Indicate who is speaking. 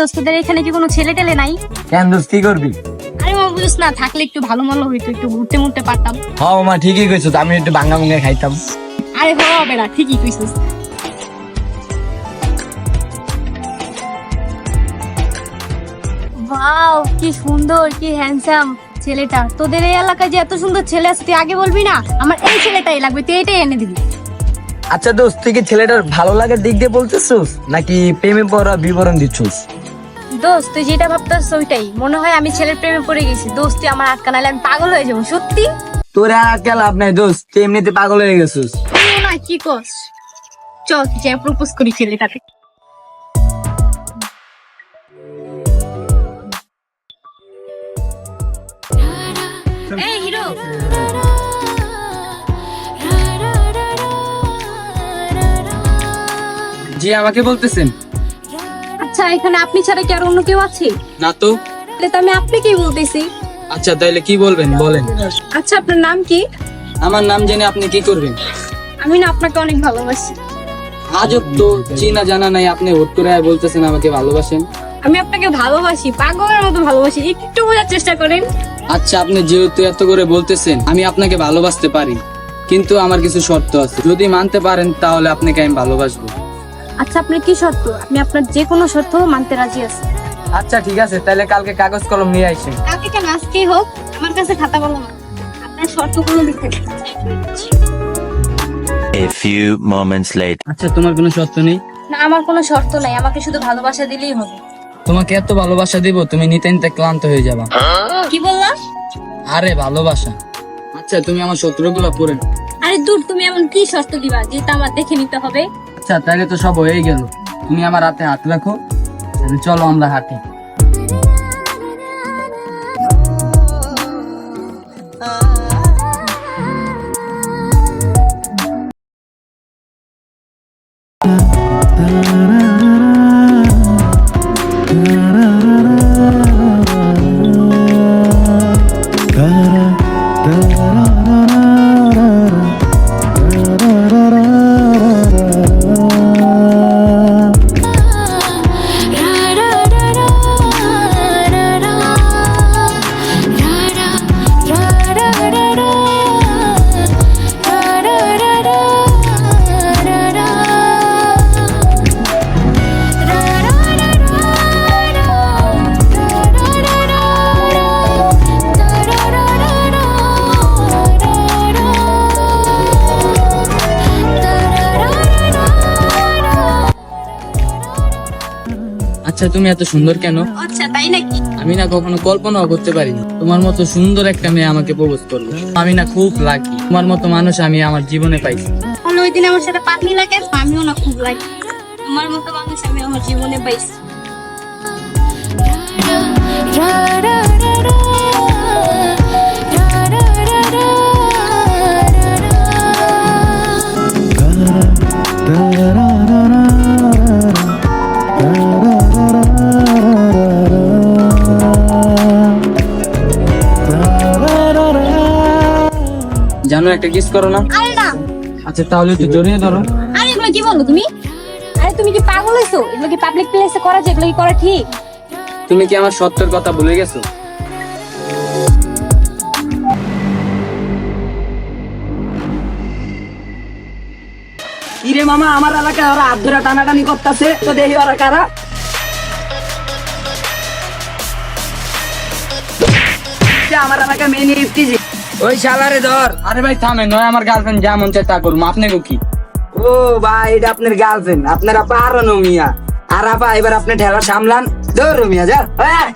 Speaker 1: দোস্তদের এখানে কি কোনো ছেলে টেলে নাই?
Speaker 2: কেন দোস্ত কি করবি?
Speaker 1: আরে মামা বুঝিস না থাকলে একটু ভালো হইতো একটু ঘুরতে মুড়তে পারতাম।
Speaker 2: হ মা ঠিকই কইছো আমি একটু খাইতাম।
Speaker 1: আরে হবে না ঠিকই কইছিস। ওয়াও কি সুন্দর কি হ্যান্ডসাম ছেলেটা। তোদের এই এলাকায় যে এত সুন্দর ছেলে আছে তুই আগে বলবি না? আমার এই ছেলেটাই লাগবে তুই এটাই এনে দিবি।
Speaker 2: আচ্ছা দোস্ত তুই কি ছেলেটার ভালো লাগার দিক দিয়ে বলতেছিস? নাকি প্রেমে পড়া বিবরণ দিচ্ছিস?
Speaker 1: দোস্ত তুই যেটা ভাবতাস ওইটাই। মনে হয় আমি ছেলের প্রেমে পড়ে গেছি। দোস্ত তুই আমার আটকা নাহলে আমি পাগল হয়ে যাব। সত্যি?
Speaker 2: তোর আর আজকাল লাভ নাই দোস্ত তুই এমনিতে পাগল হয়ে গেছিস।
Speaker 1: না কি কস চল যে প্রপোজ করি ছেলেটাকে। এই হিরো!
Speaker 2: জি আমাকে বলতেছেন
Speaker 1: আচ্ছা এখানে আপনি ছাড়া কি আর অন্য কেউ আছে?
Speaker 2: না তো।
Speaker 1: তাহলে তো আমি আপনাকেই বলতেছি।
Speaker 2: আচ্ছা তাহলে কি বলবেন? বলেন।
Speaker 1: আচ্ছা আপনার নাম কি?
Speaker 2: আমার নাম জেনে আপনি কি করবেন?
Speaker 1: আমি না আপনাকে অনেক ভালোবাসি।
Speaker 2: আজব তো চিনা জানা নাই আপনি হুট করে বলতেছেন আমাকে ভালোবাসেন।
Speaker 1: আমি আপনাকে ভালোবাসি পাগলের মতো ভালোবাসি। একটু বোঝার চেষ্টা করেন।
Speaker 2: আচ্ছা আপনি যেহেতু এত করে বলতেছেন আমি আপনাকে ভালোবাসতে পারি। কিন্তু আমার কিছু শর্ত আছে। যদি মানতে পারেন তাহলে আপনাকে আমি ভালোবাসবো।
Speaker 1: আচ্ছা আপনার কি শর্ত? আমি আপনার যে কোনো শর্ত মানতে রাজি আছি।
Speaker 2: আচ্ছা ঠিক আছে তাহলে কালকে কাগজ কলম নিয়ে আসেন
Speaker 1: কালকে কেন? আজকেই হোক আমার কাছে খাতা কলম আপনার শর্তগুলো লিখে।
Speaker 3: A few moments later.
Speaker 2: আচ্ছা তোমার কোনো শর্ত নেই?
Speaker 1: না আমার কোনো শর্ত নাই। আমাকে শুধু ভালোবাসা দিলেই হবে।
Speaker 2: তোমাকে এত ভালোবাসা দিব তুমি নিতে নিতে ক্লান্ত হয়ে যাবা।
Speaker 1: কি বললাম?
Speaker 2: আরে ভালোবাসা। আচ্ছা তুমি আমার শত্রুগুলো পড়ে।
Speaker 1: আরে দূর তুমি এমন কি শর্ত দিবা যেটা আমার দেখে নিতে হবে?
Speaker 2: আচ্ছা তাহলে তো সব হয়ে গেল। তুমি আমার হাতে হাত রাখো চলো আমরা হাঁটি। আচ্ছা তুমি এত সুন্দর কেন
Speaker 1: আচ্ছা তাই নাকি
Speaker 2: আমি না কখনো কল্পনাও করতে পারি না তোমার মতো সুন্দর একটা মেয়ে আমাকে প্রপোজ করল আমি না খুব লাকি তোমার মতো মানুষ আমি আমার জীবনে পাইছি
Speaker 1: ওই দিন আমার সাথে পাতলি লাগে আমিও না খুব লাকি তোমার মতো মানুষ আমি আমার জীবনে পাইছি
Speaker 2: একটা কিস করো না।
Speaker 1: আরে না।
Speaker 2: আচ্ছা তাহলে একটু জড়িয়ে ধরো।
Speaker 1: আরে এগুলো কি বলো তুমি? আরে তুমি কি পাগল হয়েছো এগুলো কি পাবলিক প্লেসে করা যায়? এগুলো কি করা ঠিক?
Speaker 2: তুমি কি আমার সত্যের কথা ভুলে গেছো?
Speaker 4: ইরে মামা আমার এলাকায় ওরা হাত ধরে টানাটানি করতেছে। তো দেখি ওরা কারা। আমার এলাকায় মেয়ে নিয়ে ইফতিজি
Speaker 2: ওই শালারে ধর। আরে ভাই থামে নয় আমার গার্লফ্রেন্ড যা মন চায় তা করুম আপনি কি?
Speaker 4: ও ভাই এটা আপনার গার্লফ্রেন্ড আপনারা পারো মিয়া আর আপা এবার আপনি ঠেলা সামলান। ধর মিয়া যা। হ্যাঁ।